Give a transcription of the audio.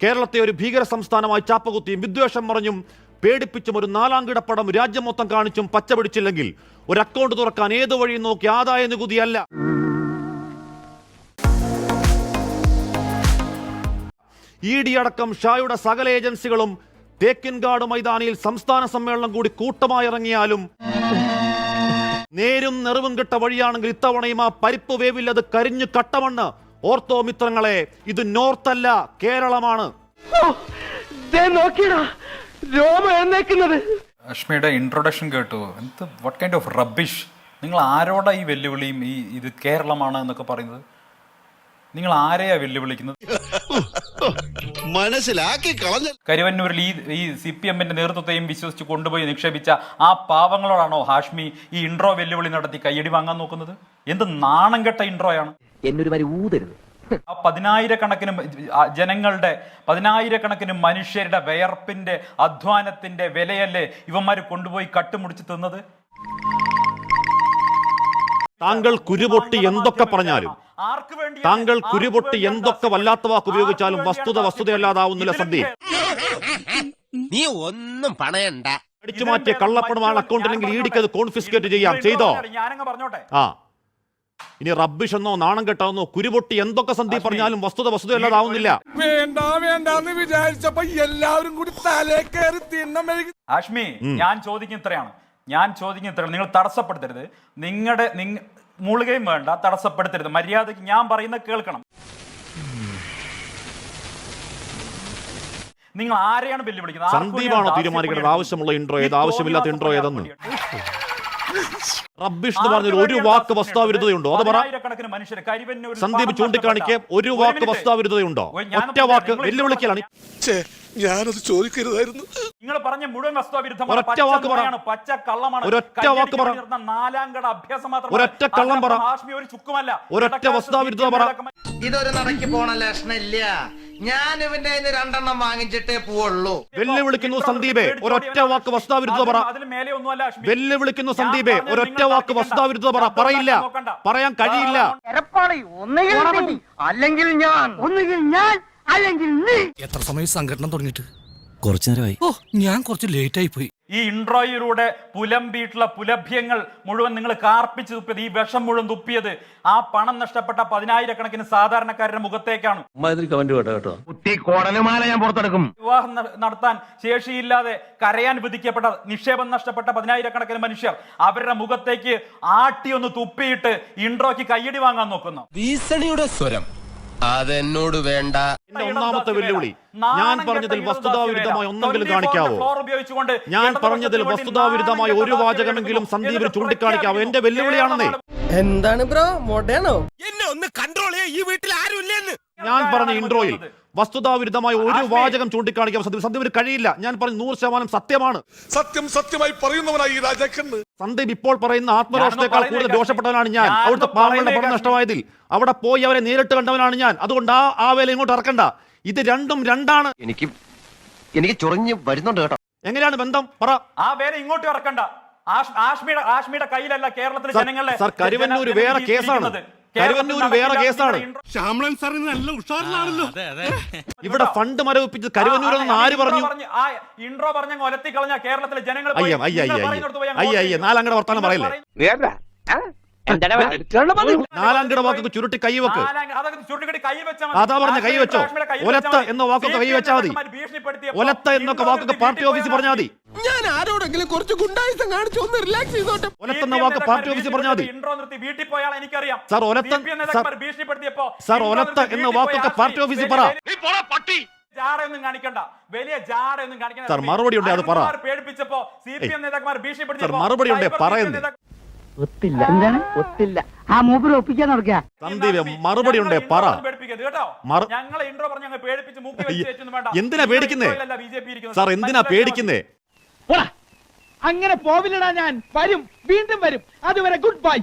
കേരളത്തെ ഒരു ഭീകര സംസ്ഥാനമായി ചാപ്പകുത്തിയും വിദ്വേഷം മറിഞ്ഞും പേടിപ്പിച്ചും ഒരു നാലാം കിടപ്പടം രാജ്യം മൊത്തം കാണിച്ചും പച്ചപിടിച്ചില്ലെങ്കിൽ ഒരു അക്കൗണ്ട് തുറക്കാൻ ഏതു വഴിയും നോക്കി ആദായ നികുതിയല്ല. ഇ ഡി അടക്കം ഷായുടെ സകല ഏജൻസികളും തേക്കിൻകാട് മൈതാനിയിൽ സംസ്ഥാന സമ്മേളനം കൂടി കൂട്ടമായി ഇറങ്ങിയാലും നേരും നെറിവും കിട്ട വഴിയാണെങ്കിൽ ഇത്തവണയും ആ പരിപ്പ് വേവില്ലത് കരിഞ്ഞു കട്ടമണ്ണ് ഓർത്തോ മിത്രങ്ങളെ ഇത് നോർത്ത് അല്ല കേരളമാണ് അഷ്മിയുടെ ഇൻട്രൊഡക്ഷൻ കേട്ടു. എന്ത് വട്ട് കൈൻഡ് ഓഫ് റബ്ബിഷ് നിങ്ങൾ ആരോടാ ഈ വെല്ലുവിളിയും ഈ ഇത് കേരളമാണ് എന്നൊക്കെ പറയുന്നത്? നിങ്ങൾ ആരെയാ വെല്ലുവിളിക്കുന്നത്? മനസ്സിലാക്കി കളഞ്ഞ കരുവന്നൂരിൽ ഈ ഈ സി പി എമ്മിന്റെ നേതൃത്വത്തെയും വിശ്വസിച്ച് കൊണ്ടുപോയി നിക്ഷേപിച്ച ആ പാവങ്ങളോടാണോ ഹാഷ്മി ഈ ഇൻട്രോ വെല്ലുവിളി നടത്തി കയ്യടി വാങ്ങാൻ നോക്കുന്നത്? എന്ത് നാണം കെട്ട ഇൻട്രോയാണ് എന്നൊരു വരി ഊതരുത്. ആ പതിനായിരക്കണക്കിന് ജനങ്ങളുടെ പതിനായിരക്കണക്കിന് മനുഷ്യരുടെ വയർപ്പിന്റെ അധ്വാനത്തിന്റെ വിലയല്ലേ ഇവന്മാര് കൊണ്ടുപോയി കട്ടുമുടിച്ച് തിന്നത്? താങ്കൾ കുരുപൊട്ടി എന്തൊക്കെ പറഞ്ഞാലും? താങ്കൾ കുരുപൊട്ടി എന്തൊക്കെ വല്ലാത്ത വാക്ക് ഉപയോഗിച്ചാലും വസ്തുത വസ്തുതയല്ലാതാവുന്നില്ല സദ്യ സന്ദീപ്. നീ ഒന്നും പണയണ്ട. അടിച്ചു മാറ്റിയ കള്ളപ്പണമാണ് അക്കൗണ്ടിലെങ്കിൽ ഇടിക്കത് കോൺഫിസ്കേറ്റ് ചെയ്യാം. ചെയ്തോ? ഞാനങ്ങ് പറഞ്ഞോട്ടെ. ആ. ഇനി റബ്ബിഷ് എന്നോ നാണം കെട്ടാവുന്നോ കുരുപൊട്ടി എന്തൊക്കെ സന്ധി പറഞ്ഞാലും വസ്തുത വസ്തുത അല്ലാതാവുന്നില്ല വേണ്ട വേണ്ടാന്ന് വിചാരിച്ചപ്പോ എല്ലാവരും കൂടി തലേ കയറി തിണ്ണം മെഴുകി ആഷ്മി ഞാൻ ചോദിക്കുന്ന ഇത്രയാണ്. ഞാൻ ചോദിക്കുന്ന ഇത്രയാണ്. നിങ്ങൾ തടസ്സപ്പെടുത്തരുത്. നിങ്ങളുടെ നിങ്ങ മുളുകയും വേണ്ട തടസ്സപ്പെടുത്തരുത്. മര്യാദയ്ക്ക് ഞാൻ പറയുന്ന കേൾക്കണം. നിങ്ങൾ ആരെയാണ് വെല്ലുവിളിക്കുന്നത്? പിടിക്കുന്നത് സന്ദീപാണോ വേണ്ടിയാണ് തീരുമാനിക്കേണ്ടത്? ആവശ്യമുള്ള ഇൻട്രോ ഏത്, ആവശ്യമില്ലാത്ത ഇൻട്രോ intro ഏതെന്ന്? റബ്ബിഷ് എന്ന് പറഞ്ഞൊരു ഒരു വാക്ക് വസ്താവിരുദ്ധതയുണ്ടോ അത് പറ. സന്ദീപ് ചൂണ്ടിക്കാണിക്കെ ഒരു വാക്ക് ഞാൻ ഒറ്റ വാക്ക് വെല്ലുവിളിക്കലാണ്. ഞാനത് ചോദിക്കരുതായിരുന്നു. നിങ്ങൾ പറഞ്ഞ മുഴുവൻ വസ്തുവിരുദ്ധമാണ് ഒരൊറ്റ പച്ച വാക്ക് പറ. പച്ച കള്ളമാണ്. ഒരൊറ്റ വാക്ക് പറ. നാലാംകട അഭ്യാസം മാത്രം ഒരൊറ്റ കള്ളം പറ. ഹാഷ്മി ഒരു ചുക്കുമല്ല. ഒരൊറ്റ ഇടക്കാലത്ത് പറ. ഇതൊരു നടക്ക് പോണ ലക്ഷണില്ല ഞാൻ ഇവന്റെ രണ്ടെണ്ണം വാങ്ങിച്ചിട്ടേ പോവുള്ളൂ. വെല്ലുവിളിക്കുന്നു സന്ദീപേ. ഒരൊറ്റ വാക്ക് വസ്താവിരുദ്ധ പറ. വെല്ലുവിളിക്കുന്നു സന്ദീപേ. ഒരൊറ്റ വാക്ക് വസ്താവിരുദ്ധ പറ. പറയില്ല. പറയാൻ കഴിയില്ല. അല്ലെങ്കിൽ ഞാൻ. ഒന്നുകിൽ ഞാൻ അല്ലെങ്കിൽ നീ. എത്ര സമയം സംഘടന തുടങ്ങിയിട്ട്? കുറച്ചു നേരമായി. ഓ ഞാൻ കുറച്ച് ലേറ്റ് ആയി പോയി. ഈ ഇൻട്രോയിലൂടെ പുലമ്പിയിട്ടുള്ള പുലഭ്യങ്ങൾ മുഴുവൻ നിങ്ങൾ കാർപ്പിച്ച് തുപ്പിയത് ഈ വിഷം മുഴുവൻ തുപ്പിയത് ആ പണം നഷ്ടപ്പെട്ട പതിനായിരക്കണക്കിന് സാധാരണക്കാരുടെ മുഖത്തേക്കാണ്. വിവാഹം നടത്താൻ ശേഷിയില്ലാതെ കരയാൻ വിധിക്കപ്പെട്ട നിക്ഷേപം നഷ്ടപ്പെട്ട പതിനായിരക്കണക്കിന് മനുഷ്യർ അവരുടെ മുഖത്തേക്ക് ആട്ടി ഒന്ന് തുപ്പിയിട്ട് ഇൻട്രോയ്ക്ക് കയ്യടി വാങ്ങാൻ നോക്കുന്നു. ഭീഷണിയുടെ സ്വരം. അതെന്നോട് വേണ്ട. എന്റെ ഒന്നാമത്തെ വെല്ലുവിളി ഞാൻ പറഞ്ഞതിൽ വസ്തുതാവിരുദ്ധമായി ഒന്നെങ്കിലും കാണിക്കാവോ? ഞാൻ പറഞ്ഞതിൽ വസ്തുതാവിരുദ്ധമായി ഒരു വാചകമെങ്കിലും സന്ദീപിന് ചൂണ്ടിക്കാണിക്കാവോ? എന്റെ വെല്ലുവിളിയാണെന്നേ. എന്താണ് ബ്രോ? മോഡേണോ? എന്നെ ഒന്ന് കൺട്രോൾ ചെയ്യാ. ഈ വീട്ടിൽ ആരും ഇല്ലെന്ന്. ഞാൻ പറഞ്ഞ ഇൻട്രോയിൽ വസ്തുതാവിരുദ്ധമായ ഒരു വാചകം ചൂണ്ടിക്കാണിക്കാൻ സന്ദീപ് സന്ദീപിന് കഴിയില്ല. ഞാൻ പറഞ്ഞു നൂറ് ശതമാനം സത്യമാണ്. സത്യം സത്യമായി പറയുന്നവനായി ഈ രാജാക്കന്ന് സന്ദീപ് ഇപ്പോൾ പറയുന്ന ആത്മരോഷത്തെക്കാൾ കൂടുതൽ ദോഷപ്പെട്ടവനാണ് ഞാൻ. അവിടുത്തെ പാവങ്ങളുടെ പണം നഷ്ടമായതിൽ അവിടെ പോയി അവരെ നേരിട്ട് കണ്ടവനാണ് ഞാൻ. അതുകൊണ്ട് ആ ആ വേല ഇങ്ങോട്ട് ഇറക്കണ്ട. ഇത് രണ്ടും രണ്ടാണ്. എനിക്ക് എനിക്ക് ചൊറിഞ്ഞ് വരുന്നുണ്ട് കേട്ടോ. എങ്ങനെയാണ് ബന്ധം? പറ. ആ വേല ഇങ്ങോട്ട് ഇറക്കണ്ട. ആഷ്മിയുടെ ആഷ്മിയുടെ കയ്യിലല്ല കേരളത്തിലെ ജനങ്ങളെ സർ, കരുവന്നൂര് വേറെ കേസാണ്. കരുവന്നൂർ വേറെ കേസാണ്. ശ്യാമളൻ സാർ നല്ല ഉഷാറിലാണല്ലോ. ഇവിടെ ഫണ്ട് മരവിപ്പിച്ച് കരുവന്നൂരെന്ന് ആര് പറഞ്ഞു? ആ ഇൻട്രോ പറഞ്ഞ ഒലത്തി കളഞ്ഞ കേരളത്തിലെ ജനങ്ങൾ അയ്യ അയ്യ അയ്യ അയ്യ. അയ്യ അയ്യ വർത്താനം പറയല്ലേ? പറയും- നാലാംകട വാക്കൊക്കെ ചുരുട്ടി കൈവെക്ക്. അതാ പറഞ്ഞ കൈ വെച്ചോ. ഒലത്ത എന്ന വാക്കൊക്കെ കൈ CPM വെച്ചാൽ മതി. ഒലത്ത എന്നൊക്കെ വാക്കൊക്കെ പാർട്ടി ഓഫീസിൽ പറഞ്ഞാൽ മതി. ഞാൻ ആരോടെങ്കിലും കുറച്ച് ഗുണ്ടായുസം കാണിച്ചു ഒന്ന് റിലാക്സ് ചെയ്തോട്ടെ. ഒലത്തുന്ന വാക്ക് പാർട്ടി ഓഫീസിൽ പറഞ്ഞാൽ മതി. ഇൻട്രോ നിർത്തി. വീട്ടിൽ പോയാൽ എനിക്കറിയാം. സാർ, ഒലത്ത- ഭീഷണിപ്പെടുത്തിയപ്പോ സാർ, ഒലത്ത എന്ന വാക്കൊക്കെ പാർട്ടി ഓഫീസിൽ പറ. പട്ടി. ജാടയൊന്നും കാണിക്കണ്ട. വലിയ ജാടയൊന്നും കാണിക്കണ്ട. സാർ, മറുപടി ഉണ്ട് അത് പറ. അരുൺകുമാർ പേടിപ്പിച്ചപ്പോ സി പി എം നേതാക്കന്മാർ ഭീഷണിപ്പെടുത്തിയപ്പോ മറുപടി ഉണ്ട്. ഒത്തില്ല. എന്താണ്? ഒത്തില്ല. ആ മൂപ്പര് ഒപ്പിക്കാൻ നടക്കുക സന്ദീപ് മറുപടി ഉണ്ട് പറ. എന്തിനാ പേടിക്കുന്നേ? സാർ എന്തിനാ പേടിക്കുന്നേ? അങ്ങനെ പോവില്ലടാ ഞാൻ. വരും വീണ്ടും വരും. അതുവരെ ഗുഡ് ബൈ.